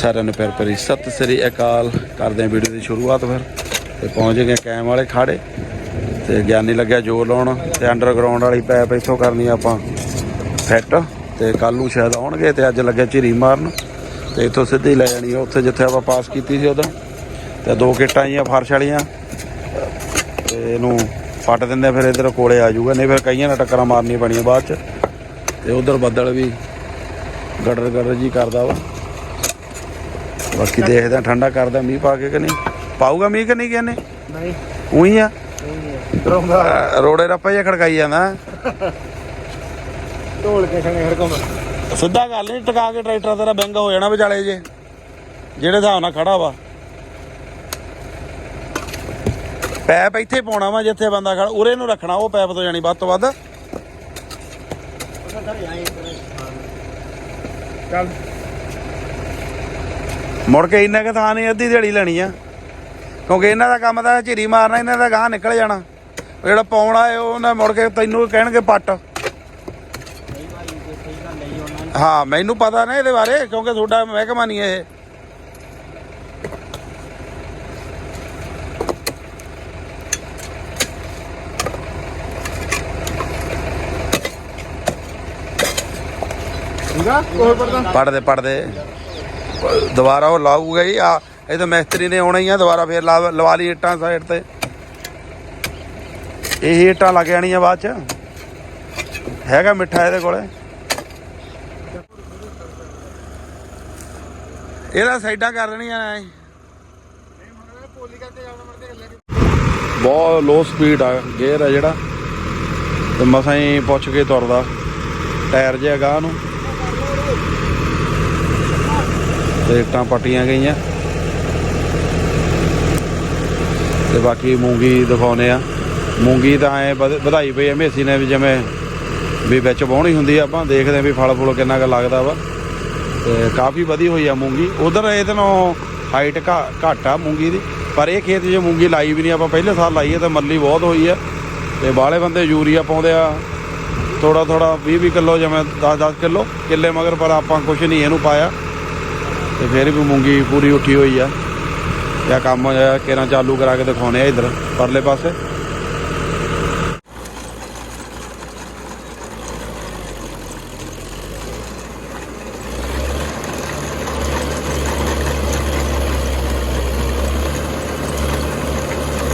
ਸਾਰਿਆਂ ਨੂੰ ਪਿਆਰ ਭਰੀ ਸਤਿ ਸ੍ਰੀ ਅਕਾਲ। ਕਰਦੇ ਹਾਂ ਵੀਡੀਓ ਦੀ ਸ਼ੁਰੂਆਤ ਫਿਰ। ਤੇ ਪਹੁੰਚ ਗਏ ਕੈਮ ਵਾਲੇ ਖਾੜੇ। ਤੇ ਗਿਆਨੀ ਲੱਗਿਆ ਜੋਰ ਲਾਉਣ। ਤੇ ਅੰਡਰਗਰਾਉਂਡ ਵਾਲੀ ਪੈਪ ਇੱਥੋਂ ਕਰਨੀ ਆ ਆਪਾਂ। ਫਿੱਟ ਤੇ ਕੱਲ ਨੂੰ ਸ਼ਾਇਦ ਆਉਣਗੇ ਤੇ ਅੱਜ ਲੱਗਿਆ ਝਿਰੀ ਮਾਰਨ। ਤੇ ਇੱਥੋਂ ਸਿੱਧੀ ਲੈ ਜਾਣੀ ਉੱਥੇ ਜਿੱਥੇ ਆਪਾਂ ਪਾਸ ਕੀਤੀ ਸੀ ਉਦੋਂ। ਤੇ ਦੋ ਕਿੱਟਾਂ ਆਈਆਂ, ਫਰਸ਼ ਵਾਲੀਆਂ। ਤੇ ਇਹਨੂੰ ਫੱਟ ਦਿੰਦੇ ਫਿਰ ਇਧਰ ਕੋਲੇ ਆ ਜਾਊਗਾ। ਨਹੀਂ ਫਿਰ ਕਈਆਂ ਨਾਲ ਟੱਕਰਾਂ ਮਾਰਨੀਆਂ ਪੈਣੀਆਂ ਬਾਅਦ ਚ। ਤੇ ਉਧਰ ਬੱਦਲ ਵੀ ਗੜਰ ਗੜਰ ਜੀ ਕਰਦਾ ਵਾ। ਬਾਕੀ ਦੇਖਦੇ ਆ ਠੰਡਾ ਕਰਦਾ ਮੀਂਹ ਪਾ ਕੇ ਕਿ ਨਹੀਂ। ਪਾਊਗਾ ਮੀਂਹ ਕਿ ਨਹੀਂ ਕਹਿੰਨੇ ਨਹੀਂ। ਉਹੀ ਆ। ਡਰਾਉਂਦਾ ਰੋੜੇ ਰੱਪਾ ਜਿਹਾ ਖੜਕਾਈ ਜਾਂਦਾ। ਢੋਲ ਕੇ ਖਣੇ ਹਰਕਮ ਸਿੱਧਾ ਗੱਲ ਨਹੀਂ ਟਿਕਾ ਕੇ ਟਰੈਕਟਰ ਤੇਰਾ ਬੈਂਗ ਹੋ ਜਾਣਾ ਵਿਚਾਲੇ ਜੇ। ਜਿਹੜੇ ਹਿਸਾਬ ਨਾਲ ਖੜਾ ਵਾ। ਪੈਪ ਇੱਥੇ ਪਾਉਣਾ ਵਾ ਜਿੱਥੇ ਬੰਦਾ ਖੜਾ ਉਰੇ ਨੂੰ ਰੱਖਣਾ ਉਹ ਪੈਪ ਤੋਂ ਜਾਣੀ ਵੱਧ ਤੋਂ ਵੱਧ। ਚੱਲ। ਮੁੜ ਕੇ ਇੰਨਾ ਕੁ ਥਾਂ ਨਹੀਂ ਅੱਧੀ ਦਿਹਾੜੀ ਲੈਣੀ ਆ। ਕਿਉਂਕਿ ਇਹਨਾਂ ਦਾ ਕੰਮ ਤਾਂ ਝਿਰੀ ਮਾਰਨਾ ਇਹਨਾਂ ਦਾ ਗਾਂ ਨਿਕਲ ਜਾਣਾ। ਜਿਹੜਾ ਪਾਉਣਾ ਹੈ ਉਹਨਾਂ ਮੁੜ ਕੇ ਤੈਨੂੰ ਕਹਿਣਗੇ ਪੱਟ। ਹਾਂ ਮੈਨੂੰ ਪਤਾ ਨਾ ਇਹਦੇ ਬਾਰੇ ਕਿਉਂਕਿ ਤੁਹਾਡਾ ਮਹਿਕਮਾ ਨਹੀਂ ਇਹ। ਪੜਦੇ ਪੜਦੇ ਦੁਬਾਰਾ ਉਹ ਲਾਊਗਾ ਹੀ ਆ, ਇਹ ਤਾਂ ਮਿਸਤਰੀ ਨੇ ਆਉਣਾ ਹੀ ਆ, ਦੁਬਾਰਾ ਫੇਰ ਲਾ- ਲਵਾ ਲਈ ਇੱਟਾਂ ਸਾਈਡ ਤੇ। ਇਹ ਇੱਟਾਂ ਲੱਗ ਜਾਣੀਆਂ ਬਾਅਦ ਚ। ਹੈਗਾ ਮਿੱਠਾ ਇਹਦੇ ਕੋਲੇ। ਇਹਦਾ ਸਾਈਡਾਂ ਕਰ ਦੇਣੀਆਂ ਨੇ। ਬਹੁਤ ਲੋ ਸਪੀਡ ਆ ਗੇਅਰ ਆ ਜਿਹੜਾ। ਤੇ ਮਸਾਂ ਹੀ ਪੁੱਛ ਕੇ ਤੁਰਦਾ। ਟਾਇਰ ਜਿਹਾ ਗਾਹ ਨੂੰ। ਤੇ ਇੱਟਾਂ ਪੱਟੀਆਂ ਗਈਆਂ। ਤੇ ਬਾਕੀ ਮੂੰਗੀ ਦਿਖਾਉਨੇ ਆ। ਮੂੰਗੀ ਤਾਂ ਐ ਵਧਾਈ ਪਈ ਐ ਮੇਸੀ ਨੇ ਵੀ ਜਿਵੇਂ ਵੀ ਵਿੱਚ ਵਾਹੁਣੀ ਹੁੰਦੀ ਆ ਆਪਾਂ, ਦੇਖਦੇ ਆ ਵੀ ਫਲ ਫੁੱਲ ਕਿੰਨਾ ਕੁ ਲੱਗਦਾ ਵਾ। ਤੇ ਕਾਫੀ ਵਧੀ ਹੋਈ ਆ ਮੂੰਗੀ। ਉਧਰ ਇਹਦੇ ਨਾਲੋਂ ਹਾਈਟ ਘੱਟ ਆ ਮੂੰਗੀ ਦੀ। ਪਰ ਇਹ ਖੇਤ ਜੇ ਮੂੰਗੀ ਲਾਈ ਵੀ ਨਹੀਂ, ਆਪਾਂ ਪਹਿਲੇ ਸਾਲ ਲਾਈ ਹੈ ਤੇ ਮੱਲੀ ਬਹੁਤ ਹੋਈ ਆ। ਤੇ ਬਾਹਲੇ ਬੰਦੇ ਯੂਰੀਆ ਪਾਉਂਦੇ ਆ। ਥੋੜਾ ਥੋੜਾ 20 20 ਕਿਲੋ ਜਿਵੇਂ 10 10 ਕਿਲੋ ਕਿੱਲੇ ਮਗਰ, ਪਰ ਆਪਾਂ ਕੁਝ ਨਹੀਂ ਇਹਨੂੰ ਪਾਇਆ। ਤੇ ਫਿਰ ਵੀ ਮੂੰਗੀ ਪੂਰੀ ਉੱਠੀ ਹੋਈ ਆ। ਇਹ ਕੰਮ ਕਿਹਨਾਂ ਚਾਲੂ ਕਰਾ ਕੇ ਦਿਖਾਉਣੇ ਆ ਇਧਰ, ਪਰਲੇ ਪਾਸੇ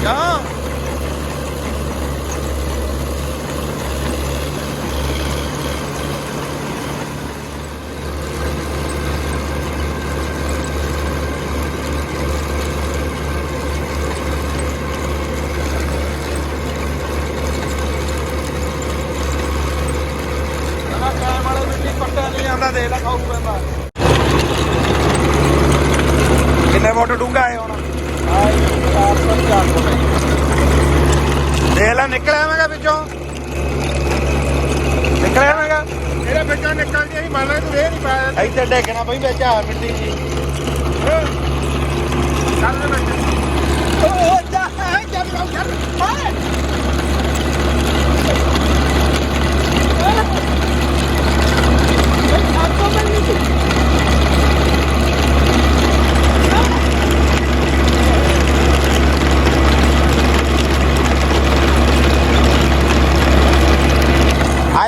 ਜਾ ਨਾ ਕਾਇਮ ਵਾਲੇ ਮਿੱਟੀ ਲਾ ਖਾਊ ਪੈਂਦਾ ਕਿੰਨੇ ਫੁੱਟ ਡੂੰਘਾ ਹੈ ਹੁਣ? ਆਈ 4 ਫੁੱਟ ਦੇ ਲੈ ਨਿਕਲਿਆ ਮੈਂਗਾ ਵਿੱਚੋਂ। ਨਿਕਲਿਆ ਮੈਂਗਾ ਇਹਦੇ ਵਿੱਚੋਂ ਨਿਕਲ ਜੀ ਮੰਨ ਲੈ ਤੂੰ ਇਹ ਨਹੀਂ ਪਾਇਆ। ਇੱਥੇ ਡੇਗਣਾ ਪਈ ਵਿੱਚ ਆ ਮਿੱਟੀ ਜੀ। ਚੱਲ ਦੇ ਵਿੱਚ। ਓ ਜਾ ਹੈ ਚੱਲ ਜਾਓ ਚੱਲ ਹਾਏ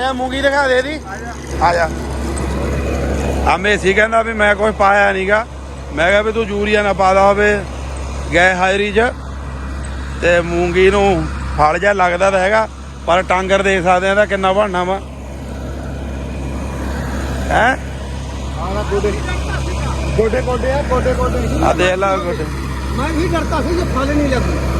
ਆ ਆ ਦੇ ਦੀ। ਆ ਜਾ। ਆਮੇ ਸੀ ਕਹਿੰਦਾ ਵੀ ਮੈਂ ਕੁਝ ਪਾਇਆ ਨਹੀਂਗਾ ਮੈਂ ਕਿਹਾ ਵੀ ਤੂੰ ਯੂਰੀਆ ਨਾ ਪਾਦਾ ਹੋਵੇ ਗਏ ਹਾਇਰੀ 'ਚ ਤੇ ਮੂੰਗੀ ਨੂੰ ਫਲ ਜਾ ਲੱਗਦਾ ਤਾਂ ਹੈਗਾ ਪਰ ਟਾਂਗਰ ਦੇਖ ਸਕਦੇ ਆ ਤਾਂ ਕਿੰਨਾ ਬਣਨਾ ਵਾ। ਹੈ? ਆਹ ਦੇਖ ਲਾ ਗੋਡੇ। ਮੈਂ ਵੀ ਕਰਤਾ ਸੀ ਜੇ ਫਲ ਨਹੀਂ ਲੱਗਦਾ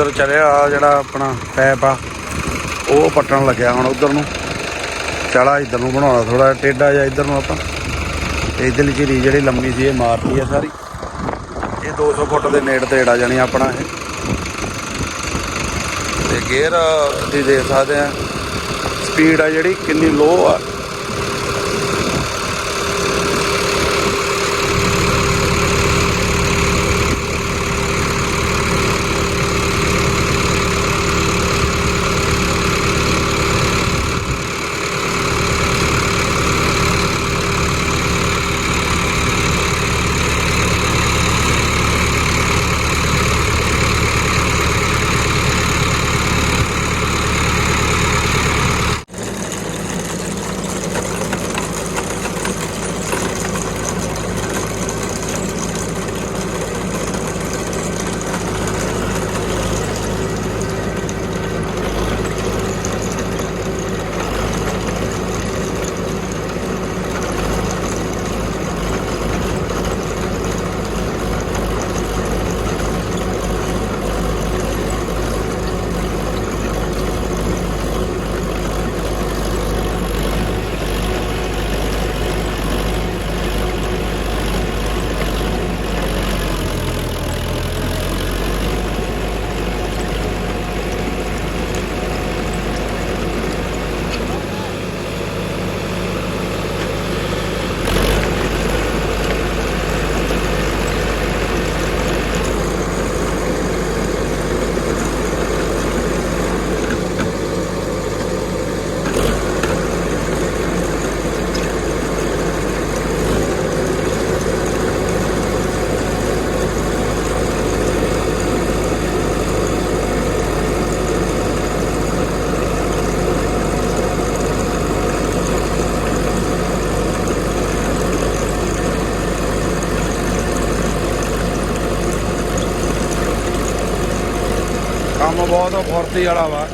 ਉਧਰ ਚਲਿਆ ਜਿਹੜਾ ਆਪਣਾ ਪੈਪ ਆ, ਉਹ ਪੱਟਣ ਲੱਗਿਆ ਹੁਣ ਉਧਰ ਨੂੰ। ਚਲਾ ਇਧਰ ਨੂੰ ਬਣਾਉਣਾ ਥੋੜਾ ਟੇਢਾ ਜਿਹਾ ਇਧਰ ਨੂੰ ਆਪਾਂ। ਤੇ ਇਧਰਲੀ ਝੀਰੀ ਜਿਹੜੀ ਲੰਮੀ ਸੀ, ਇਹ ਮਾਰਤੀ ਆ ਸਾਰੀ। ਇਹ 200 ਫੁੱਟ ਦੇ ਨੇੜ ਤੇੜ ਆ ਜਾਣੀ ਆਪਣਾ ਇਹ। ਤੇ ਗੇਅਰ ਦੀ ਦੇਖ ਸਕਦੇ ਆ। ਸਪੀਡ ਆ ਜਿਹੜੀ ਕਿੰਨੀ ਲੋ ਆ। ਬਹੁਤ ਫੁਰਤੀ ਵਾਲਾ ਵਾ।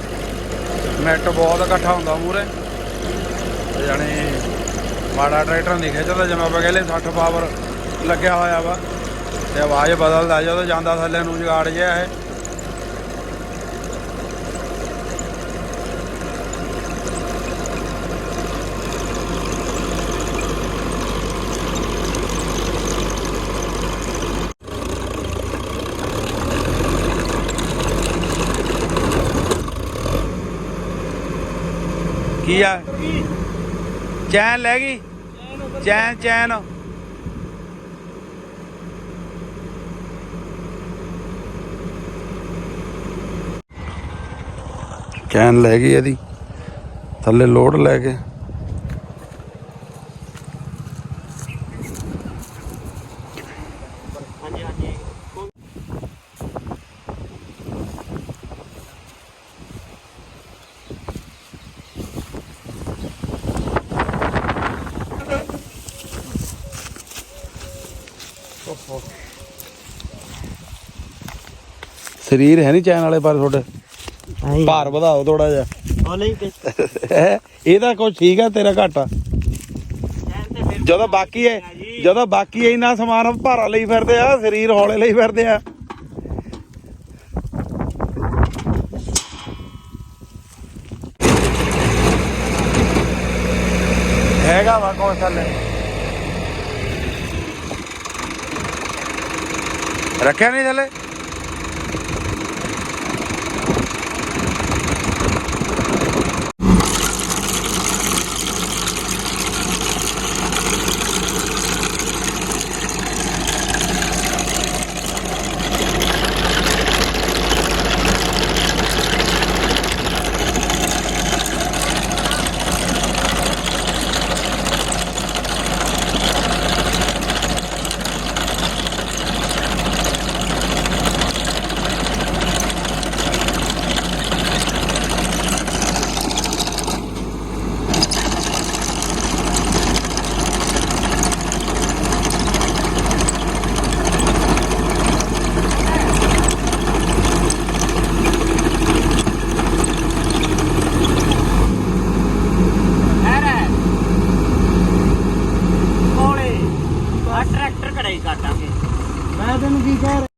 ਨੈਟ ਬਹੁਤ ਇਕੱਠਾ ਹੁੰਦਾ ਮੂਰੇ ਤੇ ਜਾਣੀ ਮਾੜਾ ਟਰੈਕਟਰ ਨਹੀਂ ਖਿੱਚਦਾ ਜਿਵੇਂ ਆਪਾਂ ਕਹਿੰਦੇ 60 ਪਾਵਰ ਲੱਗਿਆ ਹੋਇਆ ਵਾ। ਤੇ ਆਵਾਜ਼ ਬਦਲਦਾ ਜਦੋਂ ਜਾਂਦਾ ਥੱਲੇ ਨੂੰ, ਜਗਾੜ ਜਿਹਾ ਇਹ। ਕੀ ਆ? ਚੈਨ ਲੈ ਗਈ? ਚੈਨ ਚੈਨ। ਚੈਨ ਲੈ ਗਈ ਇਹਦੀ। ਥੱਲੇ ਲੋਡ ਲੈ ਕੇ। ਸਰੀਰ ਹੈ ਨਹੀਂ ਚੈਨ ਵਾਲੇ ਪਰ ਤੁਹਾਡੇ। ਭਾਰ ਵਧਾਓ ਥੋੜਾ ਜਿਹਾ। ਉਹ ਨਹੀਂ? ਇਹਦਾ ਕੁਝ ਠੀਕ ਆ ਤੇਰਾ ਘੱਟ। ਜਦੋਂ ਬਾਕੀ ਹੈ ਜਦੋਂ ਬਾਕੀ ਇੰਨਾ ਸਮਾਨ ਭਾਰਾ ਲਈ ਫਿਰਦੇ ਆ ਸਰੀਰ ਹੌਲੇ ਲਈ ਫਿਰਦੇ ਆ। ਹੈਗਾ ਵਾ ਕੋਈ ਥੱਲੇ। ਰੱਖਿਆ ਨਹੀਂ ਥੱਲੇ